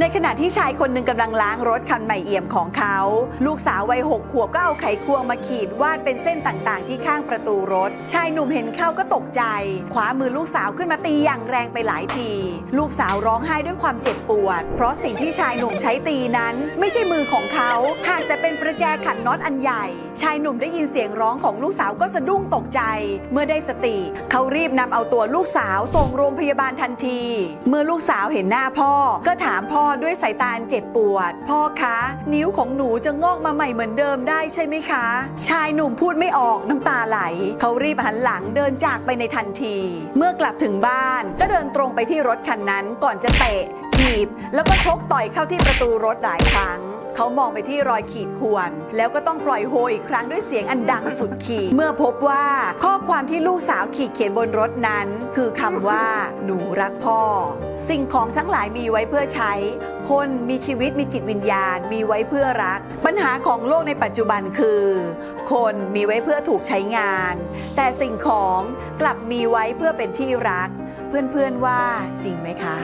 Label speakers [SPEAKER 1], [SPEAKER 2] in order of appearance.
[SPEAKER 1] ในขณะที่ชายคนหนึ่งกำลังล้างรถคันใหม่เอี่ยมของเขา ลูกสาววัยหกขวบก็เอาไขควงมาขีดวาดเป็นเส้นต่างๆ ที่ข้างประตูรถ ชายหนุ่มเห็นเข้าก็ตกใจคว้ามือลูกสาวขึ้นมาตีอย่างแรงไปหลายที ลูกสาวร้องไห้ด้วยความเจ็บปวด เพราะสิ่งที่ชายหนุ่มใช้ตีนั้น ไม่ใช่มือของเขาหากแต่เป็นประแจขันน็อตอันใหญ่ ชายหนุ่มได้ยินเสียงร้องของลูกสาวก็สะดุ้งตกใจ เมื่อได้สติ เขารีบนำเอาตัวลูกสาวส่งโรงพยาบาลทันที เมื่อลูกสาวเห็นหน้าพ่อก็ถามพ่อ ด้วยสายตาอันเจ็บปวด พ่อคะ นิ้วของหนูจะงอกมาใหม่เหมือนเดิมได้ใช่ไหมคะ ชายหนุ่มพูดไม่ออกน้ำตาไหล เขารีบหันหลังเดินจากไปในทันที เมื่อกลับถึงบ้าน ก็เดินตรงไปที่รถคันนั้นก่อนจะเตะถีบ แล้วก็ชกต่อยเข้าที่ประตูรถหลายครั้งเขามองไปที่รอยขีดข่วน แล้วก็ต้องปล่อยโฮอีกครั้งด้วยเสียงอันดังสุดขีด เมื่อพบว่าข้อ ความที่ลูกสาวขีดเขียนบนรถนั้น คือคำว่า หนูรักพ่อ สิ่งของทั้งหลายมีไว้เพื่อใช้ คนมีชีวิตมีจิตวิญญาณ มีไว้เพื่อรัก ปัญหาของโลกในปัจจุบันคือ คนมีไว้เพื่อถูกใช้งาน แต่สิ่งของกลับมีไว้เพื่อเป็นที่รัก เพื่อนๆว่าจริงไหมคะ